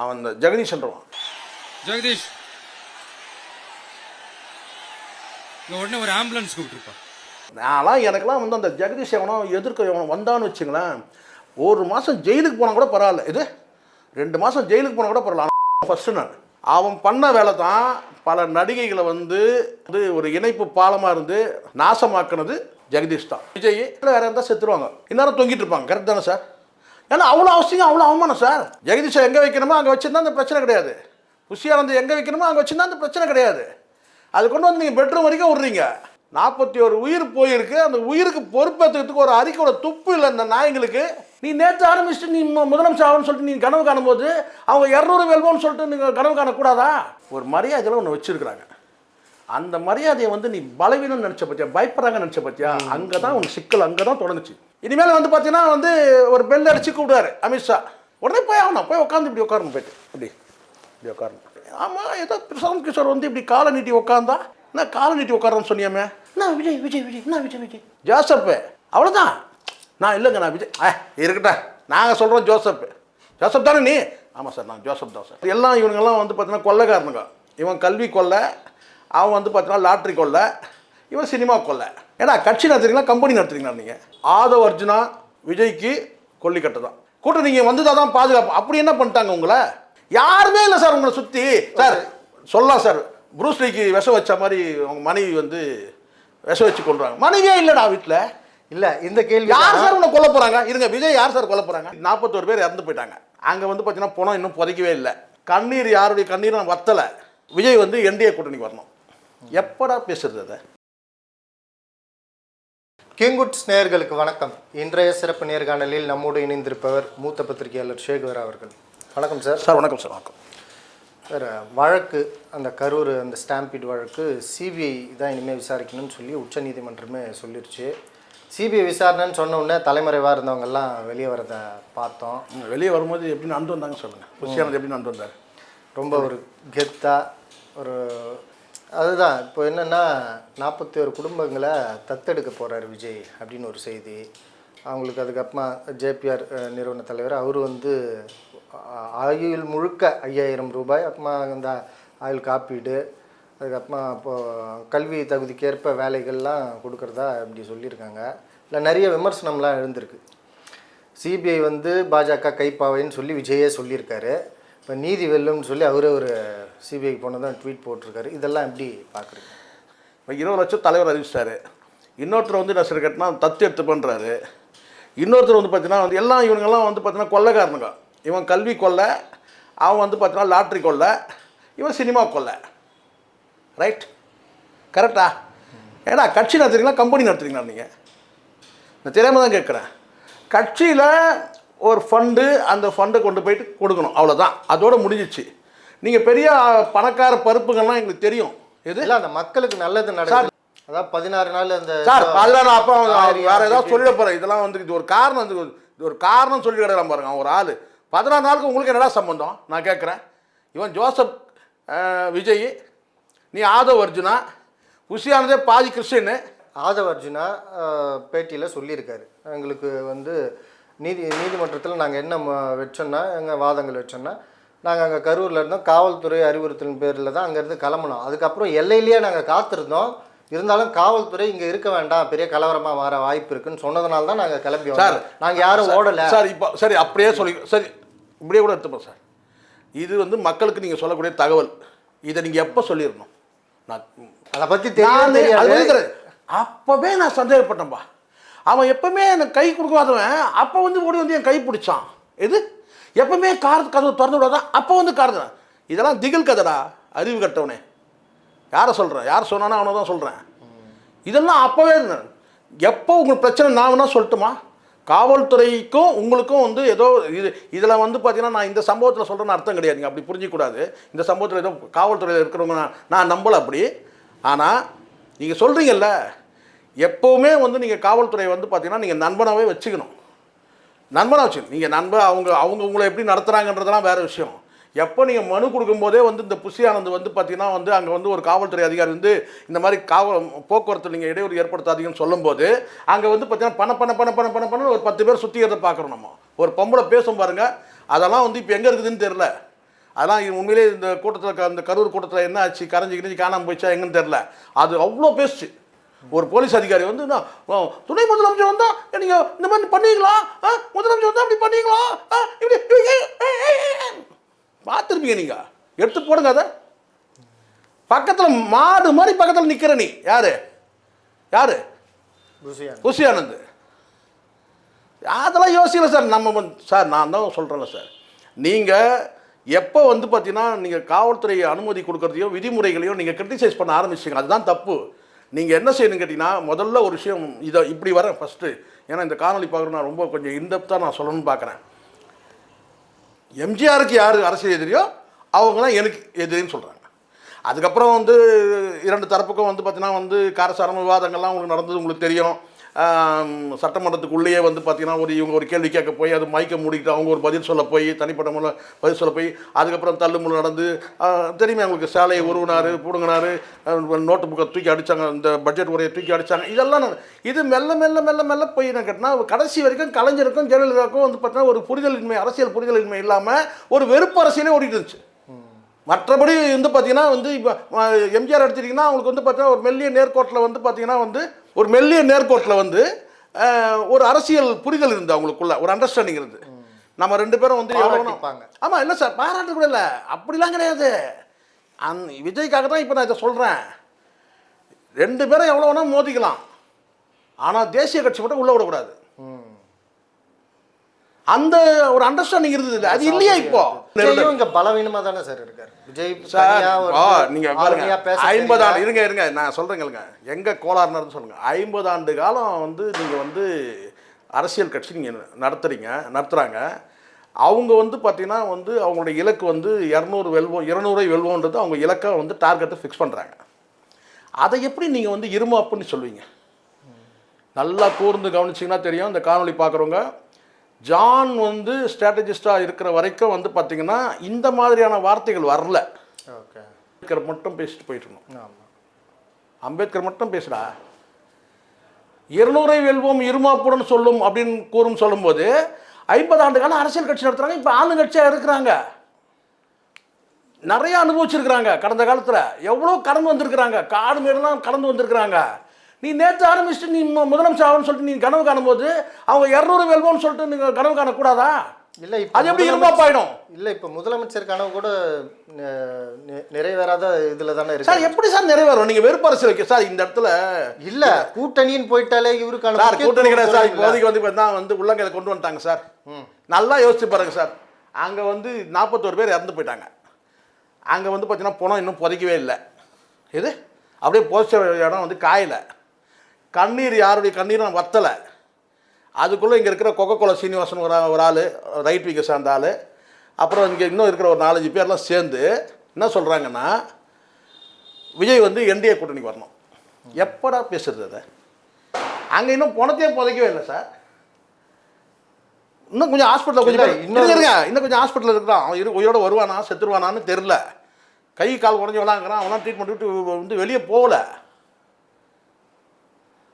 அவன் இந்த ஜெகதீஷன்றவன் ஜெகதீஷ். உடனே ஒரு ஆம்புலன்ஸ் கூப்பிட்டுருப்பா நான்லாம் எனக்கெல்லாம் வந்து அந்த ஜெகதீஷ் எவனோ எதிர்க்க எவனோ வந்தான்னு வச்சுங்களேன் ஒரு மாதம் ஜெயிலுக்கு போனால் கூட பரவாயில்ல. இது ரெண்டு மாதம் ஜெயிலுக்கு போனால் கூட பரவாயில்ல. ஃபஸ்ட்டு நான் அவன் பண்ண வேலை தான் பல நடிகைகளை வந்து வந்து ஒரு இணைப்பு பாலமாக இருந்து நாசமாக்குனது ஜெகதீஷ் தான். விஜய். வேற இருந்தால் செத்துருவாங்க. இந்நேரம் தொங்கிட்டு இருப்பாங்க. கரெக்ட் தானே சார் ஏன்னா அவ்வளோ அவசியம் அவ்வளோ அவமானம் சார். ஜெகதீஷை எங்கே வைக்கணுமோ அங்கே வச்சிருந்தா அந்த பிரச்சனை கிடையாது. புஷியானந்த் எங்கே வைக்கணுமோ அங்கே வச்சுருந்தா அந்த பிரச்சனை கிடையாது. அது கொண்டு வந்து நீங்கள் பெட்ரூம் வரைக்கும் விட்றீங்க. நாற்பத்தி ஒரு உயிர் போயிருக்கு. அந்த உயிருக்கு பொறுப்பேற்றுறதுக்கு ஒரு அறிக்கையோட துப்பு இல்லை இந்த நாய்ங்களுக்கு. நீ நேற்று ஆரம்பிச்சுட்டு நீ முதலமைச்சர் ஆகணும்னு சொல்லிட்டு நீ கனவு காணும்போது அவங்க இரநூறு வெல்வோன்னு சொல்லிட்டு நீங்கள் கனவு காணக்கூடாதா? ஒரு மரியாதையில் ஒன்று வச்சுருக்குறாங்க. அந்த மரியாதையை வந்து நீ பலவீனம் நினச்ச பத்தியா? பயப்படுறாங்க நினச்ச பத்தியா? அங்கே தான் உனக்கு சிக்கல் அங்கே தான் தொடங்குச்சு. இனிமேல் வந்து பார்த்தீங்கன்னா வந்து ஒரு பெல் அடிச்சு கூப்பிடுவாரு அமித்ஷா உடனே போய் ஆகணும். போய் உட்காந்து இப்படி உட்காரணும் போயிட்டு. இப்படி இப்படி உட்காரணும். ஆமாம் ஏதோ பிரசாந்த் கிஷோர் வந்து இப்படி காலை நீட்டி உட்காந்தா என்ன காலை நீட்டி உட்காரன்னு சொன்னியாமே? என்ன விஜய் விஜய் விஜய் என்ன விஜய் விஜய். ஜோசப்பு அவ்வளோதான் நான் இல்லைங்க நான் விஜய். ஆ இருக்கட்டும். நாங்கள் சொல்கிறோம் ஜோசப் ஜோசப் தானே நீ? ஆமாம் சார் நான் ஜோசப் தான் சார். எல்லாம் இவனுங்கெல்லாம் வந்து பார்த்தீங்கன்னா கொள்ளைக்காரனுங்க. இவன் கல்வி கொள்ளை அவன் வந்து பார்த்தீங்கன்னா லாட்ரி கொள்ளை இவன் சினிமா கொள்ளை ஏன்னா கட்சி நடத்துறீங்களா கம்பெனி நடத்துறீங்களா நீங்கள் ஆதவ் அர்ஜுனா விஜய்க்கு கொல்லிக்கட்டை தான் கூட்டம் நீங்கள் வந்ததாக தான் பாதுகாப்பு. அப்படி என்ன பண்ணிட்டாங்க உங்களை? யாருமே இல்லை சார் உங்களை சுற்றி சார் சொல்லலாம் சார். ப்ரூஸ்லிக்கு விஷம் வச்ச மாதிரி உங்க மனைவி வந்து விஷம் வச்சு கொள்றாங்க மனைவியே இல்லைடா வீட்டில் இல்ல இந்த கேள்வி யார் சார் உன்னை கொல்ல போறாங்க? இருங்க விஜய் யார் சார் கொல்ல போறாங்க? நாற்பத்தோரு பேர் இறந்து போயிட்டாங்க. அங்க வந்து பார்த்தீங்கன்னா பணம் இன்னும் புதைக்கவே இல்லை. கண்ணீர் யாருடைய கண்ணீரும் வத்தலை. விஜய் வந்து என்டிஏ கூட்டணிக்கு வரணும். எப்படா பேசுறது அதை? கிங்குட்ஸ் நேயர்களுக்கு வணக்கம். இன்றைய சிறப்பு நேர்காணலில் நம்மோடு இணைந்திருப்பவர் மூத்த பத்திரிகையாளர் சேகுவர் அவர்கள். வணக்கம் சார். சார் வணக்கம் சார் வணக்கம். சார் வழக்கு அந்த கரூர் அந்த ஸ்டாம்பீட் வழக்கு சிபிஐ தான் இனிமேல் விசாரிக்கணும்னு சொல்லி உச்சநீதிமன்றமே சொல்லிருச்சு. சிபிஐ விசாரணைன்னு சொன்ன உடனே தலைமறைவாக இருந்தவங்கெல்லாம் வெளியே வரதை பார்த்தோம். வெளியே வரும்போது எப்படி நடந்து வந்தாங்க சொல்லுங்க. புஷியானது எப்படி நடந்து வந்தார்? ரொம்ப ஒரு கெத்தா ஒரு அதுதான். இப்போ என்னென்னா நாற்பத்தி ஒரு குடும்பங்களை தத்தெடுக்க போகிறார் விஜய் அப்படின்னு ஒரு செய்தி. அவங்களுக்கு அதுக்கப்புறமா ஜேபிஆர் நிறுவன தலைவர் அவர் வந்து ஆயுள் முழுக்க ஐயாயிரம் ரூபாய் அப்புறமா இந்த ஆயுள் காப்பீடு அதுக்கப்புறமா இப்போது கல்வி தகுதிக்கேற்ப வேலைகள்லாம் கொடுக்குறதா இப்படி சொல்லியிருக்காங்க. இல்லை நிறைய விமர்சனம்லாம் எழுந்திருக்கு. சிபிஐ வந்து பாஜக கைப்பாவைன்னு சொல்லி விஜயே சொல்லியிருக்காரு. இப்போ நீதி வெல்லும்னு சொல்லி அவரே ஒரு சிபிஐ போனதான் ட்வீட் போட்டிருக்காரு. இதெல்லாம் எப்படி பார்க்குறீங்க இப்போ இருபது லட்சம் தலைவர் அறிவிச்சிட்டாரு. இன்னொருத்தர் வந்து நஷ்டம் கட்டினா தத்து எடுத்து பண்ணுறாரு இன்னொருத்தர் வந்து பார்த்தீங்கன்னா வந்து எல்லாம் இவங்கெல்லாம் வந்து பார்த்தீங்கன்னா கொள்ளைக்காரனுங்க. இவன் கல்வி கொள்ளை அவன் வந்து பார்த்தீங்கன்னா லாட்ரி கொள்ளை இவன் சினிமா கொள்ளை. ரைட் கரெக்டா ஏன்னா கட்சி நடத்துறீங்களா கம்பெனி நடத்துறீங்களா நீங்கள் நான் தெரியாமல் தான் கேட்குறேன் கட்சியில் ஒரு ஃபண்டு அந்த ஃபண்டை கொண்டு போயிட்டு கொடுக்கணும். அவ்வளோதான் அதோடு முடிஞ்சிச்சு. நீங்கள் பெரிய பணக்கார பருப்புகள்லாம் எங்களுக்கு தெரியும். எது? இல்லை அந்த மக்களுக்கு நல்லது நடக்குது. அதாவது பதினாறு நாள் அந்த சார் பதினாறு அப்போ வேற ஏதாவது சொல்லிட போகிறேன் இதெல்லாம் வந்து இது ஒரு காரணம் ஒரு- இது ஒரு காரணம் சொல்லி கிடக்கலாம் பாருங்க ஒரு ஆள். பதினாறு நாளுக்கு உங்களுக்கு என்னடா சம்பந்தம்? நான் கேட்குறேன் இவன் ஜோசப் விஜய் நீ ஆதவ் அர்ஜுனா உஷியானதே பாதி கிறிஸ்டின்னு. ஆதவ் அர்ஜுனா பேட்டியில் சொல்லியிருக்காரு. எங்களுக்கு வந்து நீதி நீதிமன்றத்தில் நாங்கள் என்ன வச்சோன்னா எங்கள் வாதங்கள் வச்சோன்னா நாங்கள் அங்கே கரூரில் இருந்தோம். காவல்துறை அறிவுறுத்தலின் பேரில் தான் அங்கேருந்து கிளம்புனோம். அதுக்கப்புறம் எல்லையிலேயே நாங்கள் காத்திருந்தோம். இருந்தாலும் காவல்துறை இங்கே இருக்க வேண்டாம். பெரிய கலவரமாக வர வாய்ப்பு இருக்குன்னு சொன்னதுனால தான் நாங்கள் கிளம்பி சார் நாங்கள் யாரும் ஓடலை. சார் இப்போ சரி அப்படியே சொல்லி சரி இப்படியே கூட எடுத்துப்போம் சார். இது வந்து மக்களுக்கு நீங்கள் சொல்லக்கூடிய தகவல். இதை நீங்கள் எப்போ சொல்லிடணும்? நான் அதை பற்றி தெரியாது. அப்போவே நான் சந்தேகப்பட்டேன்பா. அவன் எப்பவுமே எனக்கு கை கொடுக்காதவன். அப்போ வந்து ஓடி வந்து என் கை பிடிச்சான். எது? எப்பவுமே கார் கதவு திறந்து விடாதான் அப்போ வந்து கார் இதெல்லாம் திகில் கதடா அறிவு கட்டவனே. யாரை சொல்கிறேன் யார் சொன்னானோ அவனை தான் சொல்கிறேன் இதெல்லாம் அப்போவே இருந்தேன். எப்போ உங்களுக்கு பிரச்சனை நான் வேணால் சொல்லட்டுமா? காவல்துறைக்கும் உங்களுக்கும் வந்து ஏதோ இது இதில் வந்து பார்த்தீங்கன்னா நான் இந்த சம்பவத்தில் சொல்கிறேன்னு அர்த்தம் கிடையாது. நீங்கள் அப்படி புரிஞ்சிக்கூடாது இந்த சம்பவத்தில் ஏதோ காவல்துறையில் இருக்கிறவங்க நான் நான் நம்பலை அப்படி. ஆனால் நீங்கள் சொல்கிறீங்கல்ல எப்போவுமே வந்து நீங்கள் காவல்துறையை வந்து பார்த்தீங்கன்னா நீங்கள் நண்பனாகவே வச்சுக்கணும். நண்பனாக வச்சுக்கணும் நீங்கள் நண்பன் அவங்க அவங்க உங்களை எப்படி நடத்துகிறாங்கன்றதெல்லாம் வேறு விஷயம். எப்போ நீங்கள் மனு கொடுக்கும்போதே வந்து இந்த புஷி ஆனந்த் வந்து பார்த்தீங்கன்னா வந்து அங்கே வந்து ஒரு காவல்துறை அதிகாரி வந்து இந்த மாதிரி காவல் போக்குவரத்து நீங்கள் இடையூறு ஏற்படுத்தாதீங்கன்னு சொல்லும்போது அங்கே வந்து பார்த்தீங்கன்னா பண பண பண பண பண பண ஒரு பத்து பேர் சுற்றிக்கிறத பார்க்குறோம் நம்ம. ஒரு பொம்பளை பேசும் பாருங்கள் அதெல்லாம் வந்து இப்போ எங்கே இருக்குதுன்னு தெரில அதெல்லாம் இது உண்மையிலே இந்த கூட்டத்தில் அந்த கரூர் கூட்டத்தில் என்ன ஆச்சு கரைஞ்சி கிரிஞ்சு காணாமல் போயிச்சா எங்கன்னு தெரில அது அவ்வளோ பேசுச்சு. ஒரு போலீஸ் அதிகாரி வந்து நான், "ஓ, துணை முதலமைச்சர் வந்தா நீங்கள் இந்த மாதிரி பண்ணீங்களா? முதலமைச்சர் வந்தா அப்படி பண்ணீங்களா? இப்படி இப்படி, ஏய், ஏய், ஏய், ஏய்." பார்த்துருப்பீங்க நீங்கள் எடுத்து போடுங்க அதை. பக்கத்தில் மாடு மாதிரி பக்கத்தில் நிற்கிற நீ. யாரு? யாரு? குஷி ஆனந்த் அதெல்லாம் யோசிக்கல சார். நம்ம சார் நான் தான் சொல்கிறேன்ல சார். நீங்கள் எப்போ வந்து பார்த்தீங்கன்னா நீங்கள் காவல்துறை அனுமதி கொடுக்கறதையோ விதிமுறைகளையோ நீங்கள் கிரிட்டிசைஸ் பண்ண ஆரம்பிச்சிங்க அதுதான் தப்பு. நீங்கள் என்ன செய்யணும் கேட்டிங்கன்னா முதல்ல ஒரு விஷயம் இதை இப்படி வரேன் ஃபஸ்ட்டு ஏன்னா இந்த காணொளி பார்க்குறேன் நான் ரொம்ப கொஞ்சம் இன்டெப்த்தாக நான் சொல்லணும்னு பார்க்குறேன். எம்ஜிஆருக்கு யார் அரசியல் எதிரியோ அவங்க தான் எனக்கு எதிரின்னு சொல்கிறாங்க அதுக்கப்புறம் வந்து இரண்டு தரப்புக்கும் வந்து பார்த்தீங்கன்னா வந்து காரசாரம் விவாதங்கள்லாம் உங்களுக்கு நடந்தது உங்களுக்கு தெரியும். சட்டமன்றத்துக்குள்ளேயே வந்து பார்த்தீங்கன்னா ஒரு இவங்க ஒரு கேள்வி கேட்க போய் அது மயக்கம் மூடிக்கிட்டு அவங்க ஒரு பதில் சொல்ல போய் தனிப்பட்ட முறையில் பதில் சொல்ல போய் அதுக்கப்புறம் தள்ளுமுள்ளு நடந்து தெரியுமே அவங்களுக்கு சாலையை உருவினார் பிடுங்கினாரு நோட்டு புக்கை தூக்கி அடித்தாங்க இந்த பட்ஜெட் உரையை தூக்கி அடித்தாங்க இதெல்லாம் இது மெல்ல மெல்ல மெல்ல மெல்ல போய் என்ன கேட்டினா கடைசி வரைக்கும் கலைஞருக்கும் ஜெயலலிதாவுக்கும் வந்து பார்த்தீங்கன்னா ஒரு புரிதலின்மை அரசியல் புரிதலின்மை இல்லாமல் ஒரு வெறுப்பு அரசியலே ஓடிட்டு இருந்துச்சு. மற்றபடி வந்து பார்த்தீங்கன்னா வந்து இப்போ எம்ஜிஆர் எடுத்துட்டிங்கன்னா அவங்களுக்கு வந்து பார்த்தீங்கன்னா ஒரு மெல்லிய நேர்கோட்டில் வந்து பார்த்தீங்கன்னா வந்து ஒரு மெல்லிய நேர்கோட்டில் வந்து ஒரு அரசியல் புரிதல் இருந்து அவங்களுக்குள்ள ஒரு அண்டர்ஸ்டாண்டிங் இருந்து நம்ம ரெண்டு பேரும் வந்து எவ்வளோ. ஆமாம் இல்லை சார் பாராட்டு கூட இல்லை. அப்படிலாம் கிடையாது. அந் விஜய்க்காக தான் இப்போ நான் இதை சொல்கிறேன் ரெண்டு பேரும் எவ்வளோ வேணால் மோதிக்கலாம். ஆனால் தேசிய கட்சி மட்டும் உள்ளே விடக்கூடாது. அந்த ஒரு அண்டர்ஸ்டாண்டிங் இருந்தது. இல்லை அது இல்லையா இப்போ? இங்க பலவீனமா தானே சார் இருக்காரு. விஜய் சார் நீங்க பாருங்க. ஐம்பது ஆண்டு. இருங்க இருங்க. நான் சொல்றேங்களுங்க எங்க கோளாறுனு சொல்லுங்க. ஐம்பது ஆண்டு காலம் வந்து நீங்க வந்து அரசியல் கட்சி நீங்க நடத்துறீங்க நடத்துறாங்க. அவங்க வந்து பார்த்தீங்கன்னா வந்து அவங்களுடைய இலக்கு வந்து இரநூறு வெல்வோம் இருநூறை வெல்வோன்றது அவங்க இலக்கை வந்து டார்கெட்டை ஃபிக்ஸ் பண்ணுறாங்க அதை எப்படி நீங்கள் வந்து இருமாப்புன்னு சொல்லுவீங்க? நல்லா கூர்ந்து கவனிச்சிங்கன்னா தெரியும். இந்த காணொளி பார்க்குறவங்க ஜான் வந்து ஸ்ட்ராட்டஜிஸ்டாக இருக்கிற வரைக்கும் வந்து பார்த்தீங்கன்னா இந்த மாதிரியான வார்த்தைகள் வரல. ஓகே. அம்பேத்கர் மட்டும் பேசிட்டு போயிட்டு இருந்தோம். ஆமா. அம்பேத்கர் மட்டும் பேசுடா இருநூறை வெல்வோம் இருமாப்புடன் சொல்லும் அப்படின்னு கூறும் சொல்லும்போது ஐம்பது ஆண்டு காலம் அரசியல் கட்சி நடத்துறாங்க இப்போ ஆளுங்கட்சியாக இருக்கிறாங்க. நிறைய அனுபவிச்சிருக்கிறாங்க கடந்த காலத்தில். எவ்வளோ கடந்து வந்திருக்கிறாங்க? காடு மேடெல்லாம் கடந்து வந்திருக்கிறாங்க. நீ நேற்று ஆரம்பிச்சுட்டு நீ முதலமைச்சர் ஆகணும்னு சொல்லிட்டு நீ கனவு காணும்போது அவங்க இரநூறு வெல்வோம்னு சொல்லிட்டு நீங்கள் கனவு காணக்கூடாதா? இல்ல இப்ப அது எப்படி இருமாப்பாயிடும் இல்ல இப்ப முதலமைச்சர் கனவு கூட நிறைவேறாத இதுல தானே சார் இருக்கு எப்படி சார் நிறைவேறும்? நீங்கள் வெறுப்பரசு வைக்க சார் இந்த இடத்துல இல்ல கூட்டணின்னு போயிட்டாலே இவருக்கான சார் கூட்டணி கிடையாது சார். இப்போதைக்கு வந்து பார்த்தா வந்து உள்ளங்கையில் கொண்டு வந்துட்டாங்க சார். நல்லா யோசிச்சு பாருங்க சார். அங்கே வந்து நாற்பத்தோரு பேர் இறந்து போயிட்டாங்க. அங்கே வந்து பார்த்தீங்கன்னா பணம் இன்னும் புதைக்கவே இல்லை. இது அப்படியே புதைச்ச இடம் வந்து காயலை. கண்ணீர் யாருடைய கண்ணீரும் வத்தலை. அதுக்குள்ளே இங்கே இருக்கிற கொக்கோலா சீனிவாசன் ஒரு ஒரு ஆள் ரைட் விங்க சார்ந்த ஆள். அப்புறம் இங்கே இன்னும் இருக்கிற ஒரு நாலஞ்சு பேர்லாம் சேர்ந்து என்ன சொல்கிறாங்கன்னா விஜய் வந்து என்டிஏ கூட்டணிக்கு வரணும். எப்படா பேசுறது அதை? அங்கே இன்னும் பணத்தையே புதைக்கவே இல்லை சார். இன்னும் கொஞ்சம் ஹாஸ்பிட்டலில் கொஞ்சம் இன்னொரு- இருங்க, இன்னும் கொஞ்சம் ஹாஸ்பிட்டலில் இருக்கிறான். அவன் இரு உயிரோட வருவானா செத்துருவானான்னு தெரில கை கால் உடஞ்சி விளாங்கிறான் அவனா ட்ரீட்மெண்ட் விட்டு வந்து வெளியே போகல.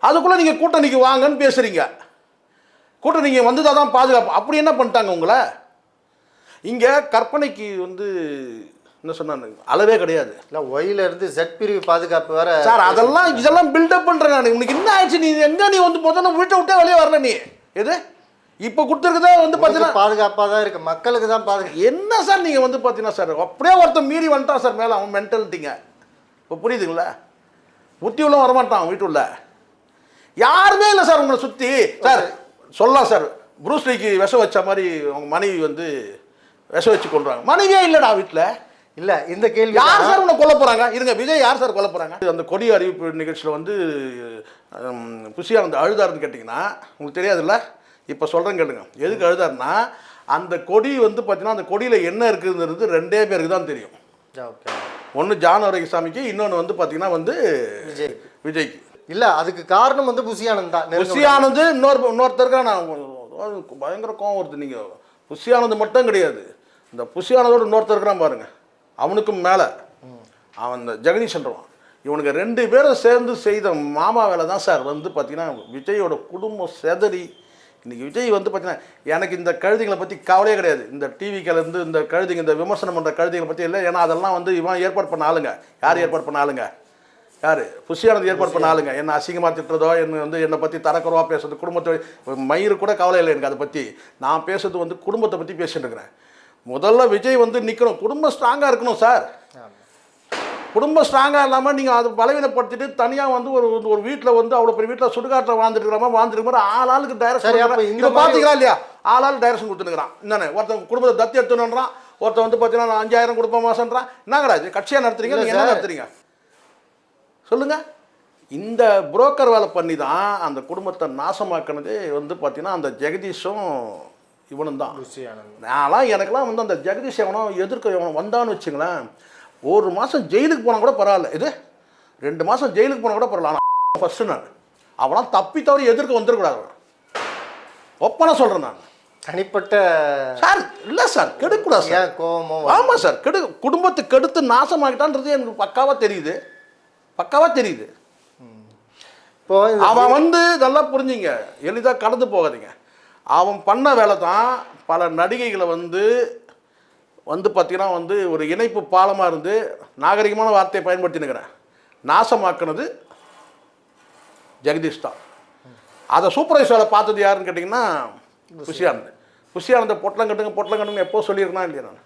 அதுக்குள்ளே நீங்கள் கூட்டணிக்கு வாங்கன்னு பேசுகிறீங்க கூட்டணிக்கு வந்ததாக தான் பாதுகாப்பு. அப்படி என்ன பண்ணிட்டாங்க உங்களை? இங்கே கற்பனைக்கு வந்து என்ன சொன்னாங்க? அளவே கிடையாது. இல்ல ஒயில இருந்து ஜெட் பிரிவு பாதுகாப்பு வேற சார் அதெல்லாம் இதெல்லாம் பில்டப் பண்ணுறேன் நான். உனக்கு என்ன ஆயிடுச்சு? நீ எங்கே நீ வந்து முதல்ல வீட்டை விட்டே வெளியே வரல நீ? எது? இப்போ கொடுத்துருக்கதே? வந்து பார்த்தீங்கன்னா பாதுகாப்பா தான் இருக்கு. மக்களுக்கு தான் பாதுகாப்பு. என்ன சார் நீங்கள் வந்து பார்த்தீங்கன்னா சார்? அப்படியே ஒருத்தன் மீறி வந்துட்டான் சார் மேலே அவன் மென்டாலிட்டிங்க இப்போ புரியுதுங்களா? புத்தி உள்ள வரமாட்டான் அவன் வீட்டுள்ள யாருமே இல்லை சார் உங்களை சுற்றி சார் சொல்லலாம் சார். ப்ரூஸ்லிக்கு விஷம் வச்ச மாதிரி அவங்க மனைவி வந்து விஷம் வச்சு கொள்றாங்க மனைவியே இல்லைடா வீட்டில் இல்ல இந்த கேள்வி யார் சார் உன்னை கொல்ல போறாங்க? இருங்க விஜய் யார் சார் கொல்ல போறாங்க? அந்த கொடி அறிவிப்பு நிகழ்ச்சியில் வந்து ஹம், புஷியா வந்து அழுதாருன்னு கேட்டிங்கன்னா உங்களுக்கு தெரியாதுல்ல? இப்போ சொல்கிறேன் கேளுங்க. எதுக்கு அழுதாருன்னா அந்த கொடி வந்து பார்த்தீங்கன்னா அந்த கொடியில் என்ன இருக்குதுன்றது ரெண்டே பேருக்கு தான் தெரியும். ஓகே. ஒன்று ஜான் சாமிக்கு இன்னொன்று வந்து பார்த்தீங்கன்னா வந்து விஜய் விஜய்க்கு. இல்ல அதுக்கு காரணம் வந்து புசியானந்த் தான். புசியானந்து இன்னொரு இன்னொருத்தருக்கு நான் பயங்கர கோவம் வருது. நீங்கள் புஷியானது மட்டும் கிடையாது. இந்த புஷியானதோட இன்னொருத்தர் பாருங்க. அவனுக்கும் மேலே. அவன் இந்த ஜெகதீஷன்றவன் இவனுக்கு ரெண்டு பேரும் சேர்ந்து செய்த மாமா வேலை தான் சார். வந்து பார்த்தீங்கன்னா விஜயோட குடும்பம் செதறி இன்றைக்கி விஜய் வந்து பார்த்தீங்கன்னா எனக்கு இந்த கழுதிங்களை பற்றி கவலையே கிடையாது. இந்த டிவிக்கிலேருந்து இந்த கழுதிங்க இந்த விமர்சனம் பண்ணுற கழுதிகளை பற்றி இல்லை. ஏன்னா அதெல்லாம் வந்து இவன் ஏற்பாடு பண்ண ஆளுங்க. யார் ஏற்பாடு பண்ண ஆளுங்க? யார்? புஷியானது ஏற்பாடு பண்ண ஆளுங்க. என்ன அசிங்கமாக திட்டுறதோ என்ன வந்து என்னை பற்றி தரக்குறவா பேசுறது குடும்பத்தை மயிறு கூட கவலை இல்லை எனக்கு அதை பற்றி நான் பேசுறது வந்து குடும்பத்தை பற்றி பேசிட்டு இருக்கிறேன். முதல்ல விஜய் வந்து நிற்கணும் குடும்பம் ஸ்ட்ராங்காக இருக்கணும் சார் குடும்பம் ஸ்ட்ராங்காக இல்லாமல் நீங்கள் அது பலவீனப்படுத்திட்டு தனியாக வந்து ஒரு ஒரு வீட்டில் வந்து அவ்வளோ பெரிய வீட்டில் சுடுகாட்டில் வாழ்ந்துட்டு மாதிரி ஆள் ஆளுக்கு டைரக்ஷன் இங்கே பார்த்தீங்களா இல்லையா? ஆள் ஆள் டைரக்ஷன் கொடுத்துனுக்குறான் என்னண்ணே ஒருத்தன் குடும்பத்தை தத்தி எடுத்துணுன்றான் ஒருத்தன் வந்து பார்த்தீங்கன்னா நான் அஞ்சாயிரம் கொடுப்பேன் மாசம்ன்றான். என்னங்கடா இது? கட்சியாக நடத்துறீங்க? நீங்கள் என்ன. நடத்துறீங்க? சொல்லுங்க. இந்த புரோக்கர் வேலை பண்ணி தான் அந்த குடும்பத்தை நாசமாக்கினதே வந்து பார்த்தீங்கன்னா அந்த ஜெகதீஷும் இவனும் தான். நான்லாம் எனக்கெல்லாம் வந்து அந்த ஜெகதீஷ் எவனோ எதிர்க்க எவனோ வந்தான்னு வச்சுங்களேன் ஒரு மாதம் ஜெயிலுக்கு போனால் கூட பரவாயில்ல. இது ரெண்டு மாதம் ஜெயிலுக்கு போனால் கூட பரவாயில்ல. ஆனால் ஃபஸ்ட்டு நான். அவனாம் தப்பி தவறி எதிர்க்க வந்துடக்கூடாது. ஒப்பனை சொல்கிறேன் நான். தனிப்பட்ட சார் இல்லை சார் கெடுக்கூடாது சார். ஆமாம் சார் கெடு குடும்பத்தை கெடுத்து நாசமாக்கிட்டான்றது எனக்கு பக்காவாக தெரியுது. பக்காவாக தெரியுது. இப்போ அவன் வந்து நல்லா புரிஞ்சுங்க. எளிதாக கடந்து போகாதீங்க. அவன் பண்ண வேலை தான் பல நடிகைகளை வந்து வந்து பார்த்தீங்கன்னா வந்து ஒரு இணைப்பு பாலமாக இருந்து நாகரிகமான வார்த்தையை பயன்படுத்தினுக்கிறேன். நாசமாக்குனது ஜெகதீஷ் தான். அதை சூப்பர்வைஸ் வேலை பார்த்தது யாருன்னு கேட்டிங்கன்னா புஷியானந்த் புஷியானந்த பொட்டலம் கட்டுங்க பொட்டலம் கட்டுங்க எப்போ சொல்லியிருக்கேனா இல்லையா நான்?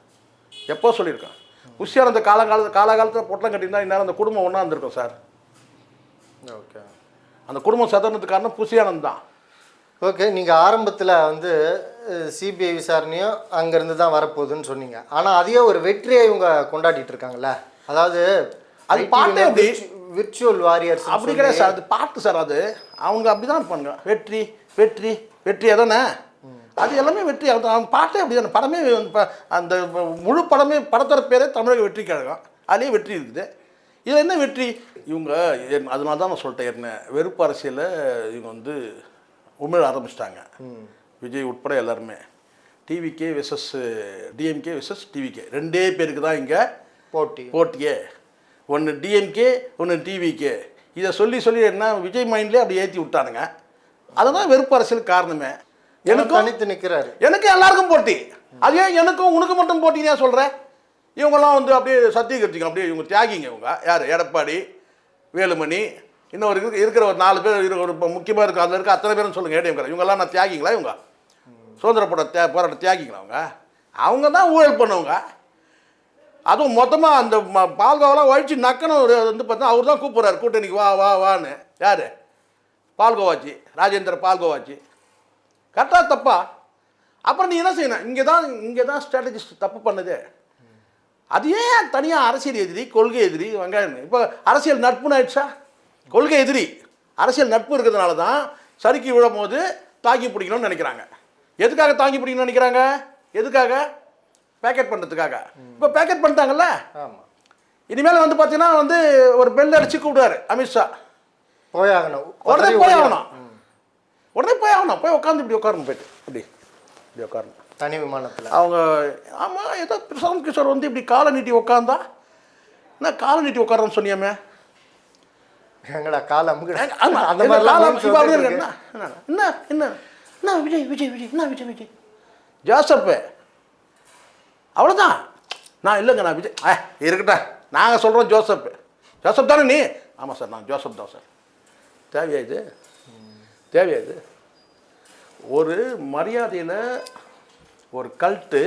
எப்போ சொல்லியிருக்கேன்? புஷியானந்த காலகாலத்து காலகாலத்தில் பொட்டலம் கட்டியிருந்தா இந்நேரம் அந்த குடும்பம் ஒன்றா இருந்திருக்கும் சார். ஓகே. அந்த குடும்பம் சதனத்துக்கு காரணம் புஷியானந்த் தான். ஓகே நீங்கள் ஆரம்பத்தில் வந்து சிபிஐ விசாரணையும் அங்கேருந்து தான் வரப்போகுதுன்னு சொன்னீங்க. ஆனால் அதையே ஒரு வெற்றியை இவங்க கொண்டாடிட்டு இருக்காங்கல்ல? அதாவது அது பாட்டே அப்படி. விர்ச்சுவல் வாரியர்ஸ் அப்படி கிடையாது சார். அது பாட்டு சார் அது. அவங்க அப்படி தான் இருப்பாங்க. வெற்றி வெற்றி வெற்றி அதானே அது எல்லாமே வெற்றி அவங்க பாட்டே அப்படி தானே படமே அந்த முழு படமே படத்தோட பேரே தமிழக வெற்றி கழகம். அதுலேயே வெற்றி இருக்குது. இதில் என்ன வெற்றி? இவங்க அதனால தான் நான் சொல்லிட்டேன் என்ன வெறுப்பு அரசியலில் இவங்க வந்து உமிழ ஆரம்பிச்சிட்டாங்க. விஜய் உட்பட எல்லாருமே. TVK versus DMK versus TVK ரெண்டே பேருக்கு தான் இங்கே போட்டி. போட்டியே. ஒன்று டிஎம்கே ஒன்று டிவிகே இதை சொல்லி சொல்லி என்ன விஜய் மைண்ட்லேயே அப்படி ஏற்றி விட்டானுங்க. அதுதான் வெறுப்பு அரசியல் காரணமே. எனக்கும் தனித்து நிற்கிறாரு. எனக்கு எல்லாருக்கும் போட்டி. அது எனக்கும் உனக்கு மட்டும் போட்டினே சொல்கிறேன் இவங்கெல்லாம் வந்து அப்படியே சத்தியகர்த்திங்க அப்படியே இவங்க தியாகிங்க இவங்க. யார்? எடப்பாடி வேலுமணி இன்னும் ஒரு இருக்கு- இருக்கிற ஒரு நாலு பேர் ஒரு முக்கியமாக இருக்கு அதில் இருக்க அத்தனை பேரும் சொல்லுங்கள் ஏடிஎம் இவங்கெல்லாம் நான் தியாகிங்களா இவங்க? சுதந்திர போட தியா போராட்ட தியாகிங்களா அவங்க? அவங்க தான் ஊழல் பண்ணவங்க. அதுவும் மொத்தமாக அந்த பால்கோவெல்லாம் ஒழிச்சு நக்கணும். ஒரு வந்து பார்த்தா அவர் தான் கூப்பிட்றாரு. கூட்டணிக்கு வா வா வான்னு. யார்? பால்கோவாச்சி. ராஜேந்திர பால்கோவாச்சி. கரெக்டாக தப்பா? அப்புறம் நீ என்ன செய்யணும்? இங்கே தான் இங்கே தான் ஸ்ட்ராட்டஜிஸ்ட் தப்பு பண்ணுது. அது ஏன் தனியாக அரசியல் எதிரி கொள்கை எதிரி வெங்காயம்? இப்போ அரசியல் நட்புன்னு ஆயிடுச்சா? கொள்கை எதிரி. அரசியல் நட்பு இருக்கிறதுனால தான் சறுக்கி விழும் போது தாக்கி பிடிக்கணும்னு நினைக்கிறாங்க. எதுக்காக தாங்கி பிடிக்கணும்னு நினைக்கிறாங்க? எதுக்காக? பேக்கெட் பண்ணுறதுக்காக இப்போ பேக்கெட் பண்ணிட்டாங்கல்ல? இனிமேல் வந்து பார்த்தீங்கன்னா வந்து ஒரு பெல் அடிச்சு கூப்பிடுவாரு அமித்ஷா. போயாகணும். உடனே உதறி போய் ஓடியா- ஆகணும் உடனே போய் ஆகணும். போய் உட்காந்து இப்படி உட்காரணும் போயிட்டு. இப்படி இப்படி உட்காரணும். தனி விமானத்தில். அவங்க ஆமாம் ஏதோ பிரசாந்த் கிஷோர் வந்து இப்படி காலை நீட்டி உட்காந்தா என்ன காலை நீட்டி உட்காரன்னு சொன்னியாமே? எங்கடா காலம் அந்த. இருக்கு. என்ன என்ன என்ன விஜய் விஜய் விஜய் என்ன விஜய் விஜய்? ஜோசப்பு. அவ்வளோதான் நான் இல்லைங்க நான் விஜய். ஆ இருக்கட்டும். நாங்கள் சொல்கிறோம் ஜோசப் ஜோசப் தானே நீ? ஆமாம் சார் நான் ஜோசப் தான் சார். தேவையா இது? தேவையா இது? ஒரு மரியாதையில் ஒரு கல்ட்டு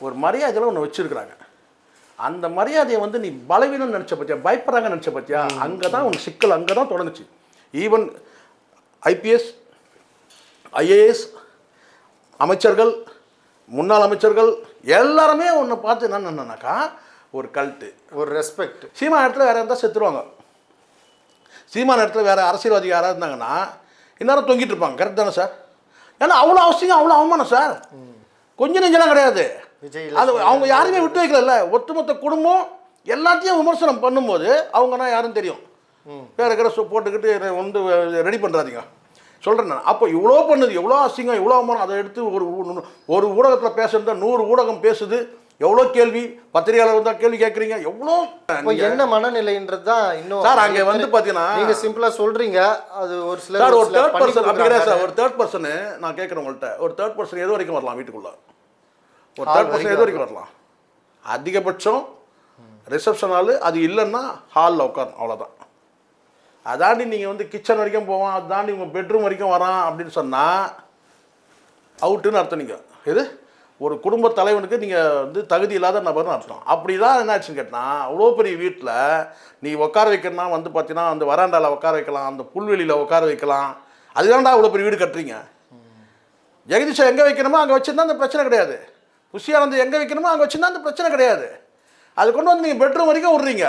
ஒரு மரியாதையில் ஒன்று வச்சுருக்குறாங்க. அந்த மரியாதையை வந்து நீ பலவீனம் நினச்ச பத்தியா? பயப்படுறாங்க நினச்ச பத்தியா? அங்கே தான் உனக்கு சிக்கல் அங்கே தான் தொடங்குச்சு ஈவன் ஐபிஎஸ் ஐஏஎஸ் அமைச்சர்கள் முன்னாள் அமைச்சர்கள் எல்லாருமே ஒன்று பார்த்து என்ன என்னன்னாக்கா ஒரு கல்ட்டு ஒரு ரெஸ்பெக்ட் சீமா இடத்துல வேறு இருந்தால் செத்துருவாங்க. சீமான இடத்துல வேறு அரசியல்வாதி யாராவது இருந்தாங்கன்னா இந்நேரம் தொங்கிட்டு இருப்பாங்க கரெக்ட் தானே சார் ஏன்னா அவ்வளோ அவசியம் அவ்வளோ அவமானம் சார் கொஞ்சம் நெஞ்செல்லாம் கிடையாது. அது அவங்க யாருமே விட்டு வைக்கல ஒட்டுமொத்த குடும்பம் எல்லாத்தையும் விமர்சனம் பண்ணும்போது அவங்கன்னா யாரும் தெரியும். வேற இருக்கிற போட்டுக்கிட்டு வந்து ரெடி பண்ணுறாதீங்க சொல்கிறேன் நான். அப்போ இவ்வளோ பண்ணுது எவ்வளோ அசிங்கம் இவ்வளோ அவமானம் அதை எடுத்து ஒரு ஒரு ஊடகத்தில் பேசுறத நூறு ஊடகம் பேசுது. எவ்வளோ கேள்வி? பத்திரிகையாளர் வந்தால் கேள்வி கேட்குறீங்க. எவ்வளோ? என்ன மனநிலைன்றது தான் இன்னும் சார், அங்க வந்து பாத்தீங்கன்னா- நீங்க சிம்பிளா சொல்றீங்க. அது ஒரு சிலர் சார் ஒரு தேர்ட் பர்சன் அப்படி கிடையாது சார். ஒரு தேர்ட் பர்சனு நான் கேட்குறேன் உங்கள்கிட்ட. ஒரு தேர்ட் பர்சன் எது வரைக்கும் வரலாம் வீட்டுக்குள்ள? ஒரு தேர்ட் பர்சன் எது வரைக்கும் வரலாம்? அதிகபட்சம் ரிசப்ஷன் ஹாலு அது இல்லைன்னா ஹாலில் உட்காரணும். அவ்வளோதான் அதாண்டி நீங்கள் வந்து கிச்சன் வரைக்கும் போவான் அதாண்டி உங்கள் பெட்ரூம் வரைக்கும் வரான் அப்படின்னு சொன்னால் அவுட்டுன்னு அர்த்தம் நீங்கள் எது? ஒரு குடும்ப தலைவனுக்கு நீங்கள் வந்து தகுதி இல்லாத நபர்னு அர்த்தம். அப்படி தான் என்னாச்சுன்னு கேட்டால் அவ்வளோ பெரிய வீட்டில் நீ உட்கார வைக்கணும்னா வந்து பார்த்தீங்கன்னா அந்த வராண்டாவில் உட்கார வைக்கலாம் அந்த புல்வெளியில் உட்கார வைக்கலாம். அதுதான்டா அவ்வளோ பெரிய வீடு கட்டுறீங்க. ஜெகதீஷை எங்கே வைக்கணுமோ அங்கே வச்சிருந்தா அந்த பிரச்சனை கிடையாது. புஷியானந்த் எங்கே வைக்கணுமோ அங்கே வச்சிருந்தா அந்த பிரச்சனை கிடையாது. அது கொண்டு வந்து நீங்கள் பெட்ரூம் வரைக்கும் விட்றீங்க.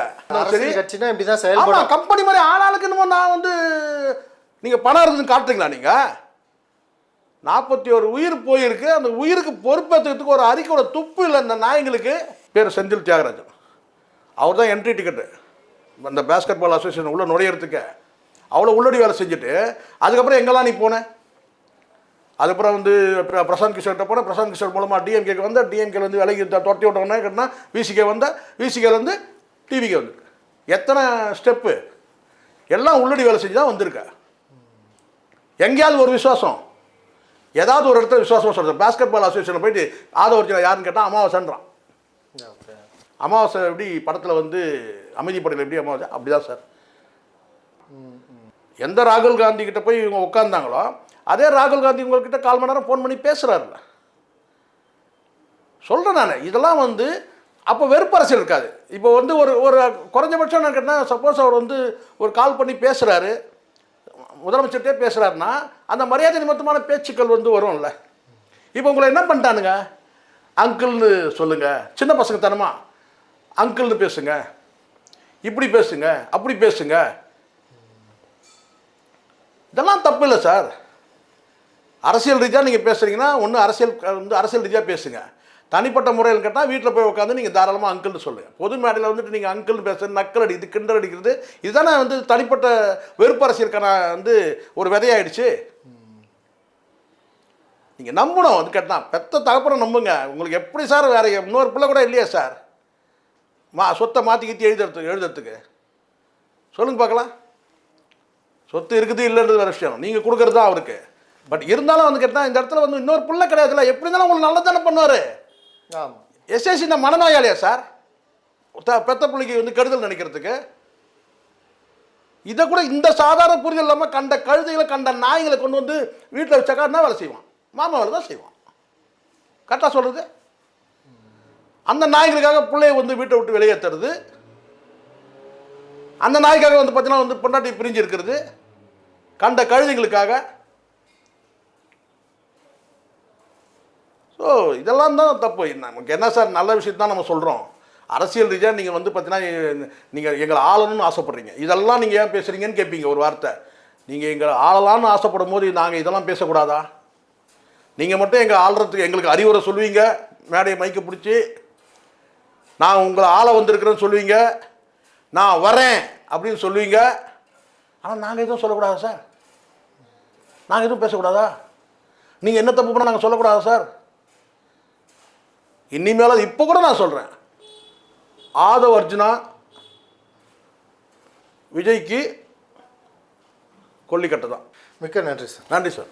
சரி. கட்சினா இப்படிதான் ஆமா செயல்படும் கம்பெனி மாதிரி ஆளாளுக்கு என்னமோ நான் வந்து நீங்கள் பணம் இருக்குதுன்னு காட்டுறீங்களா நீங்கள் நாற்பத்தி ஒரு உயிர் போயிருக்கு. அந்த உயிருக்கு பொறுப்பேற்றுறதுக்கு ஒரு அறிக்கையோட துப்பு இல்லை இந்த நாய்ங்களுக்கு. பேர் செந்தில் தியாகராஜன். அவர் தான் என்ட்ரி டிக்கெட்டு அந்த பேஸ்கெட் பால் அசோசியேஷன் உள்ளே நுழையிறதுக்கு. அவ்வளோ உள்ளடி வேலை செஞ்சுட்டு அதுக்கப்புறம் எங்கெல்லாம் நீ போனேன் அதுக்கப்புறம் வந்து பிரசாந்த் கிஷோர்கிட்ட போனேன் பிரசாந்த் கிஷோர் மூலமாக டிஎம்கேக்கு வந்தால் டிஎம்கேல வந்து. விலைக்கு த- துரத்தி விட்டோன்னே கேட்டால் விசிகே வந்த. விசிகேலேருந்து டிவிக்கு வந்து எத்தனை ஸ்டெப்பு எல்லாம் உள்ளடி வேலை செஞ்சு தான் வந்திருக்க. எங்கேயாவது ஒரு விசுவாசம். ஏதாவது ஒரு இடத்துல விசுவாசமாக சொல்கிறேன் பேஸ்கெட் பால் அசோசியேஷனில் போயிட்டு ஆதவர்ஜினா யாருன்னு கேட்டால் அமாவாசைன்றான். அமாவாசை எப்படி படத்தில் வந்து அமைதி படையில் எப்படி அமாவாசை? அப்படிதான் சார். எந்த ராகுல் காந்தி கிட்ட போய் இவங்க உட்காந்தாங்களோ அதே ராகுல் காந்தி உங்கள்கிட்ட கால் மணி நேரம் ஃபோன் பண்ணி பேசுகிறாருல சொல்கிறேன் நான். இதெல்லாம் வந்து அப்போ வெறுப்பரசியல் இருக்காது. இப்போ வந்து ஒரு ஒரு குறைஞ்சபட்சம் நான் கேட்டால் சப்போஸ் அவர் வந்து ஒரு கால் பண்ணி பேசுகிறாரு முதலமைச்சர்கிட்டே பேசுகிறாருன்னா அந்த மரியாதை நிமித்தமான பேச்சுக்கள் வந்து வரும்ல. இப்போ உங்களை என்ன பண்ணிட்டானுங்க? அங்கிள்னு சொல்லுங்கள் சின்ன பசங்க தனமா அங்கிள்னு பேசுங்க. இப்படி பேசுங்க அப்படி பேசுங்க. இதெல்லாம் தப்பு இல்லை சார். அரசியல் ரீதியாக நீங்கள் பேசுகிறீங்கன்னா ஒன்று அரசியல் வந்து அரசியல் ரீதியாக பேசுங்க. தனிப்பட்ட முறையில் கேட்டால் வீட்டில் போய் உட்காந்து நீங்கள் தாராளமாக அங்கிள்னு சொல்லுங்கள் பொது மேடையில் வந்துட்டு நீங்கள் அங்கிள் பேசுறது நக்கல் இது கிண்டல் அடிக்கிறது இதுதானே வந்து தனிப்பட்ட வெறுப்பு அரசியலுக்கான வந்து ஒரு விதையாயிடுச்சு. நீங்கள் நம்பணும் அது கேட்டால் பெத்த தகப்பனை நம்புங்க. உங்களுக்கு எப்படி சார் வேற இன்னொரு பிள்ளை கூட இல்லையா சார்? மா சொத்தை மாற்றி கீத்தி எழுதுறதுக்கு எழுதுறதுக்கு. சொல்லுங்கள் பார்க்கலாம். சொத்து இருக்குது இல்லைன்றது வேறு விஷயம். நீங்கள் கொடுக்குறது தான் அவருக்கு. பட் இருந்தாலும் வந்து கேட்டால் இந்த இடத்துல வந்து இன்னொரு பிள்ளை கிடையாதுல்ல. எப்படி இருந்தாலும் உங்களுக்கு நல்லதானே பண்ணுவார். எஸ்எஸ்சி இந்த மனநோயாளியா சார்? பெத்த பிள்ளைக்கு வந்து கெடுதல் நினைக்கிறதுக்கு. இதை கூட இந்த சாதாரண புரிதல் இல்லாமல் கண்ட கழுதைகளை கண்ட நாய்களை கொண்டு வந்து வீட்டில் வச்சாக்கா என்ன வேலை செய்வான். மாமா வேலை தான் செய்வான். கரெக்டாக சொல்கிறது அந்த நாய்களுக்காக பிள்ளைய வந்து வீட்டை விட்டு வெளியேற்றுறது அந்த நாய்க்காக வந்து பார்த்தீங்கன்னா வந்து பொண்டாட்டி பிரிஞ்சு இருக்கிறது. கண்ட கழுதைகளுக்காக ஸோ இதெல்லாம் தான் தப்பு. நமக்கு என்ன சார் நல்ல விஷயத்தை தான் நம்ம சொல்கிறோம் அரசியல் ரீதியாக நீங்கள் வந்து பார்த்தீங்கன்னா நீங்கள் எங்களை ஆளணும்னு ஆசைப்பட்றீங்க. இதெல்லாம் நீங்கள் ஏன் பேசுகிறீங்கன்னு கேட்பீங்க ஒரு வார்த்தை. நீங்கள் எங்களை ஆளலாம்னு ஆசைப்படும் போது நாங்கள் இதெல்லாம் பேசக்கூடாதா? நீங்கள் மட்டும் எங்கள் ஆள்றதுக்கு எங்களுக்கு அறிவுரை சொல்லுவீங்க. மேடையை மைக்க பிடிச்சி நான் உங்களை ஆள வந்திருக்கிறேன்னு சொல்லுவீங்க. நான் வரேன் அப்படின்னு சொல்லுவீங்க. ஆனால் நாங்கள் எதுவும் சொல்லக்கூடாதா சார்? நாங்கள் எதுவும் பேசக்கூடாதா? நீங்கள் என்ன தப்பு பண்ணால் நாங்கள் சொல்லக்கூடாதா சார்? இனிமேல் இப்போ கூட நான் சொல்கிறேன் ஆதவ் அர்ஜுனா விஜய்க்கு கொல்லிக்கட்டு தான். மிக்க நன்றி சார். நன்றி சார்.